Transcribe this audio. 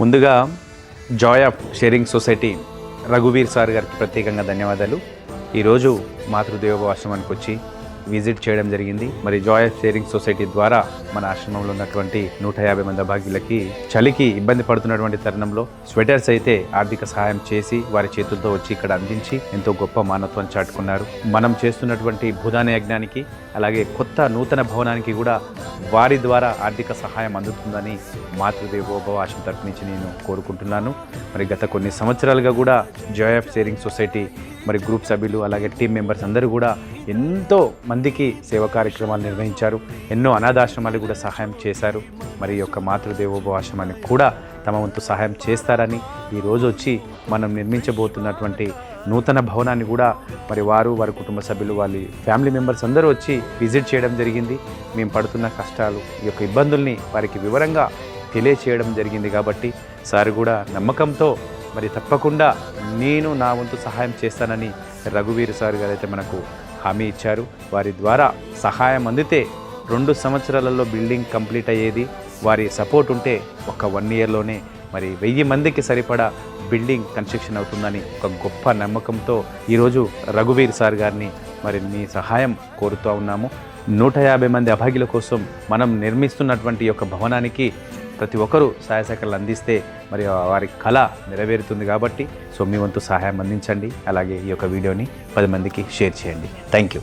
ముందుగా Joy of sharing society రఘువీర్ sir గారికి ప్రత్యేకంగా ధన్యవాదాలు. ఈరోజు మాతృదేవ ఆశ్రమానికి వచ్చి విజిట్ చేయడం జరిగింది. మరి జాయ్ షేరింగ్ సొసైటీ ద్వారా మన ఆశ్రమంలో ఉన్నటువంటి నూట యాభై మంది అభాగ్యులకి చలికి ఇబ్బంది పడుతున్నటువంటి తరుణంలో స్వెటర్స్ అయితే ఆర్థిక సహాయం చేసి వారి చేతులతో వచ్చి ఇక్కడ అందించి ఎంతో గొప్ప మానవత్వం చాటుకున్నారు. మనం చేస్తున్నటువంటి భూదాన యజ్ఞానికి అలాగే కొత్త నూతన భవనానికి కూడా వారి ద్వారా ఆర్థిక సహాయం అందుతుందని మాతృదేవోభవ ఆశ్రమం తరపు నుంచి నేను కోరుకుంటున్నాను. మరి గత కొన్ని సంవత్సరాలుగా కూడా జాయ్ ఆఫ్ షేరింగ్ సొసైటీ మరి గ్రూప్ సభ్యులు అలాగే టీం మెంబర్స్ అందరూ కూడా ఎంతో మందికి సేవా కార్యక్రమాలు నిర్వహించారు. ఎన్నో అనాథాశ్రమాలు కూడా సహాయం చేశారు. మరి యొక్క మాతృదేవోభవ ఆశ్రమానికి కూడా తమ వంతు సహాయం చేస్తారని ఈరోజు వచ్చి మనం నిర్మించబోతున్నటువంటి నూతన భవనాన్ని కూడా మరి వారు వారి కుటుంబ సభ్యులు వాళ్ళ ఫ్యామిలీ మెంబర్స్ అందరూ వచ్చి విజిట్ చేయడం జరిగింది. మేము పడుతున్న కష్టాలు ఈ యొక్క ఇబ్బందుల్ని వారికి వివరంగా తెలియచేయడం జరిగింది కాబట్టి సార్ కూడా నమ్మకంతో మరి తప్పకుండా నేను నా వంతు సహాయం చేస్తానని రఘువీర్ సార్ గారైతే మనకు హామీ ఇచ్చారు. వారి ద్వారా సహాయం అందితే రెండు సంవత్సరాలలో బిల్డింగ్ కంప్లీట్ అయ్యేది. వారి సపోర్ట్ ఉంటే ఒక వన్ ఇయర్లోనే మరి వెయ్యి మందికి సరిపడా బిల్డింగ్ కన్స్ట్రక్షన్ అవుతుందని ఒక గొప్ప నమ్మకంతో ఈరోజు రఘువీర్ సార్ గారిని మరి మీ సహాయం కోరుతూ ఉన్నాము. నూట యాభై మంది అభాగ్యుల కోసం మనం నిర్మిస్తున్నటువంటి యొక్క భవనానికి ప్రతి ఒక్కరూ సహాయ సహకారాలు అందిస్తే మరి వారి కళ నెరవేరుతుంది కాబట్టి సో మీ వంతు సహాయం అందించండి. అలాగే ఈ యొక్క వీడియోని పది మందికి షేర్ చేయండి. Thank you.